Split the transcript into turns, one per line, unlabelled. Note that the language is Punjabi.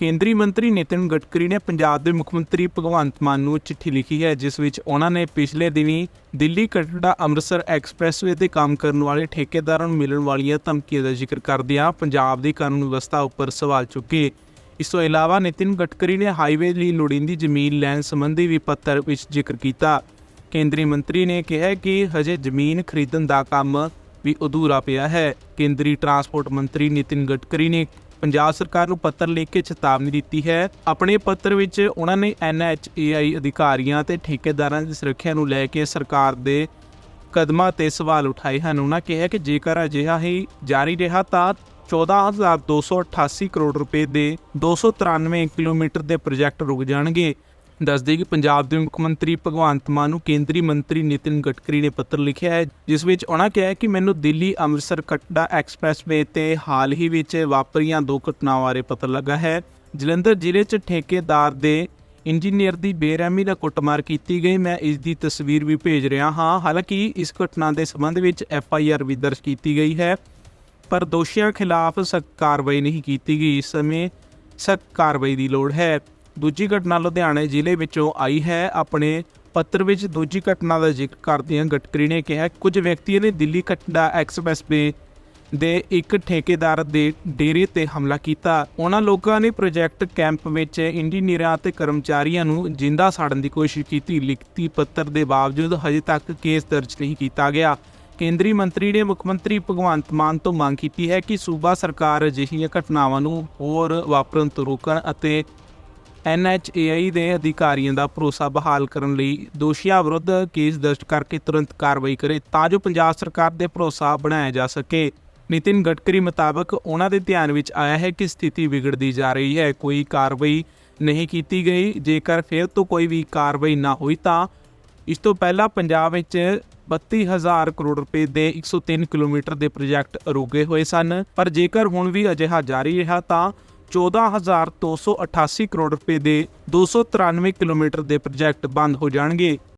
ਕੇਂਦਰੀ ਮੰਤਰੀ ਨਿਤਿਨ ਗਡਕਰੀ ਨੇ ਪੰਜਾਬ ਦੇ ਮੁੱਖ ਮੰਤਰੀ ਭਗਵੰਤ ਮਾਨ ਨੂੰ ਚਿੱਠੀ ਲਿਖੀ ਹੈ, ਜਿਸ ਵਿੱਚ ਉਹਨਾਂ ਨੇ ਪਿਛਲੇ ਦਿਨੀ ਦਿੱਲੀ, ਕਟੜਾ, ਅੰਮ੍ਰਿਤਸਰ ਐਕਸਪ੍ਰੈਸਵੇ ਤੇ ਕੰਮ ਕਰਨ ਵਾਲੇ ਠੇਕੇਦਾਰਾਂ ਨੂੰ ਮਿਲਣ ਵਾਲੀਆਂ ਧਮਕੀਆਂ ਦਾ ਜ਼ਿਕਰ ਕਰਦਿਆਂ ਪੰਜਾਬ ਦੀ ਕਾਨੂੰਨ ਵਿਵਸਥਾ ਉੱਪਰ ਸਵਾਲ ਚੁੱਕੇ। ਇਸ ਤੋਂ ਇਲਾਵਾ ਨਿਤਿਨ ਗਡਕਰੀ ਨੇ ਹਾਈਵੇ ਲਈ ਲੋੜੀਂਦੀ ਜ਼ਮੀਨ ਲੈਣ ਸੰਬੰਧੀ ਵੀ ਪੱਤਰ ਵਿੱਚ ਜ਼ਿਕਰ ਕੀਤਾ। ਕੇਂਦਰੀ ਮੰਤਰੀ ਨੇ ਕਿਹਾ ਕਿ ਹਜੇ ਜ਼ਮੀਨ ਖਰੀਦਣ ਦਾ ਕੰਮ ਵੀ ਅਧੂਰਾ ਪਿਆ ਹੈ। ਕੇਂਦਰੀ ਟਰਾਂਸਪੋਰਟ ਮੰਤਰੀ ਨਿਤਿਨ ਗਡਕਰੀ ਨੇ ਪੰਜਾਬ ਸਰਕਾਰ ਨੂੰ ਪੱਤਰ ਲਿਖ ਕੇ ਚੇਤਾਵਨੀ ਦਿੱਤੀ ਹੈ। ਆਪਣੇ ਪੱਤਰ ਵਿੱਚ ਉਹਨਾਂ ਨੇ ਐਨਐਚਏਆਈ ਅਧਿਕਾਰੀਆਂ ਤੇ ਠੇਕੇਦਾਰਾਂ ਦੀ ਸੁਰੱਖਿਆ ਨੂੰ ਲੈ ਕੇ ਸਰਕਾਰ ਦੇ ਕਦਮਾਂ ਤੇ ਸਵਾਲ ਉਠਾਏ ਹਨ। ਉਹਨਾਂ ਕਿਹਾ ਕਿ ਜੇਕਰ ਅਜਿਹਾ ਹੀ ਜਾਰੀ ਰਿਹਾ ਤਾਂ 14288 ਕਰੋੜ ਰੁਪਏ ਦੇ 293 ਕਿਲੋਮੀਟਰ ਦੇ ਪ੍ਰੋਜੈਕਟ ਰੁਕ ਜਾਣਗੇ। ਦੱਸਦੇ ਕਿ ਪੰਜਾਬ ਦੇ ਮੁੱਖ ਮੰਤਰੀ ਭਗਵੰਤ ਮਾਨ ਨੂੰ ਕੇਂਦਰੀ ਮੰਤਰੀ ਨਿਤਿਨ ਗਡਕਰੀ ਨੇ ਪੱਤਰ ਲਿਖਿਆ ਹੈ, ਜਿਸ ਵਿੱਚ ਉਹਨਾਂ ਕਿਹਾ ਹੈ ਕਿ ਮੈਨੂੰ ਦਿੱਲੀ ਅੰਮ੍ਰਿਤਸਰ ਕਟੜਾ ਐਕਸਪ੍ਰੈਸਵੇ ਤੇ ਹਾਲ ਹੀ ਵਿੱਚ ਵਾਪਰੀਆਂ ਦੋ ਘਟਨਾਵਾਂ ਬਾਰੇ ਪਤਾ ਲੱਗਾ ਹੈ। ਜਲੰਧਰ ਜ਼ਿਲ੍ਹੇ 'ਚ ਠੇਕੇਦਾਰ ਦੇ ਇੰਜੀਨੀਅਰ ਦੀ ਬੇਰਹਿਮੀ ਨਾਲ ਕੁੱਟਮਾਰ ਕੀਤੀ ਗਈ। ਮੈਂ ਇਸ ਦੀ ਤਸਵੀਰ ਵੀ ਭੇਜ ਰਿਹਾ ਹਾਂ। ਹਾਲਾਂਕਿ ਇਸ ਘਟਨਾ ਦੇ ਸੰਬੰਧ ਵਿੱਚ ਐਫ ਆਈ ਆਰ ਵੀ ਦਰਜ ਕੀਤੀ ਗਈ ਹੈ, ਪਰ ਦੋਸ਼ੀਆਂ ਖਿਲਾਫ ਸਖਤ ਕਾਰਵਾਈ ਨਹੀਂ ਕੀਤੀ ਗਈ। ਇਸ ਸਮੇਂ ਸਖਤ ਕਾਰਵਾਈ ਦੀ ਲੋੜ ਹੈ। ਦੂਜੀ ਘਟਨਾ ਲੁਧਿਆਣੇ ਜ਼ਿਲ੍ਹੇ ਵਿੱਚੋਂ ਆਈ ਹੈ। ਆਪਣੇ ਪੱਤਰ ਵਿੱਚ ਦੂਜੀ ਘਟਨਾ ਦਾ ਜ਼ਿਕਰ ਕਰਦਿਆਂ ਗਟਕਰੀ ਨੇ ਕਿਹਾ, ਕੁਝ ਵਿਅਕਤੀਆਂ ਨੇ ਦਿੱਲੀ ਕਟੜਾ ਐਕਸਪ੍ਰੈਸਵੇ ਦੇ ਇੱਕ ਠੇਕੇਦਾਰ ਦੇ ਡੇਰੇ ਤੇ ਹਮਲਾ ਕੀਤਾ। ਉਹਨਾਂ ਲੋਕਾਂ ਨੇ ਪ੍ਰੋਜੈਕਟ ਕੈਂਪ ਵਿੱਚ ਇੰਜੀਨੀਅਰਾਂ ਅਤੇ ਕਰਮਚਾਰੀਆਂ ਨੂੰ ਜਿੰਦਾ ਸਾੜਨ ਦੀ ਕੋਸ਼ਿਸ਼ ਕੀਤੀ। ਲਿਖਤੀ ਪੱਤਰ ਦੇ ਬਾਵਜੂਦ ਹਜੇ ਤੱਕ ਕੇਸ ਦਰਜ ਨਹੀਂ ਕੀਤਾ ਗਿਆ। ਕੇਂਦਰੀ ਮੰਤਰੀ ਨੇ ਮੁੱਖ ਮੰਤਰੀ ਭਗਵੰਤ ਮਾਨ ਤੋਂ ਮੰਗ ਕੀਤੀ ਹੈ ਕਿ ਸੂਬਾ ਸਰਕਾਰ ਅਜਿਹੀਆਂ ਘਟਨਾਵਾਂ ਨੂੰ ਹੋਰ ਵਾਪਰਨ ਤੋਂ ਰੋਕਣ ਅਤੇ ਐਨਐਚਏਆਈ ਦੇ ਅਧਿਕਾਰੀਆਂ ਦਾ ਭਰੋਸਾ ਬਹਾਲ ਕਰਨ ਲਈ ਦੋਸ਼ੀਆਂ ਵਿਰੁੱਧ ਕੇਸ ਦਰਜ ਕਰਕੇ ਤੁਰੰਤ ਕਾਰਵਾਈ ਕਰੇ ਤਾਂ ਜੋ ਪੰਜਾਬ ਸਰਕਾਰ ਦੇ ਭਰੋਸਾ ਬਣਾਇਆ ਜਾ ਸਕੇ। ਨਿਤਿਨ ਗਡਕਰੀ ਮੁਤਾਬਕ ਉਹਨਾਂ ਦੇ ਧਿਆਨ ਵਿੱਚ ਆਇਆ ਹੈ ਕਿ ਸਥਿਤੀ ਵਿਗੜਦੀ ਜਾ ਰਹੀ ਹੈ। ਕੋਈ ਕਾਰਵਾਈ ਨਹੀਂ ਕੀਤੀ ਗਈ। ਜੇਕਰ ਫਿਰ ਤੋਂ ਕੋਈ ਵੀ ਕਾਰਵਾਈ ਨਾ ਹੋਈ ਤਾਂ ਇਸ ਤੋਂ ਪਹਿਲਾਂ ਪੰਜਾਬ ਵਿੱਚ 32000 ਕਰੋੜ ਰੁਪਏ ਦੇ 103 ਕਿਲੋਮੀਟਰ ਦੇ ਪ੍ਰੋਜੈਕਟ ਰੁਕੇ ਹੋਏ ਸਨ। ਪਰ ਜੇਕਰ ਹੁਣ ਵੀ ਅਜਿਹਾ ਜਾਰੀ ਰਿਹਾ ਤਾਂ 14288 ਕਰੋੜ ਰੁਪਏ ਦੇ 293 ਕਿਲੋਮੀਟਰ ਦੇ ਪ੍ਰੋਜੈਕਟ ਬੰਦ ਹੋ ਜਾਣਗੇ।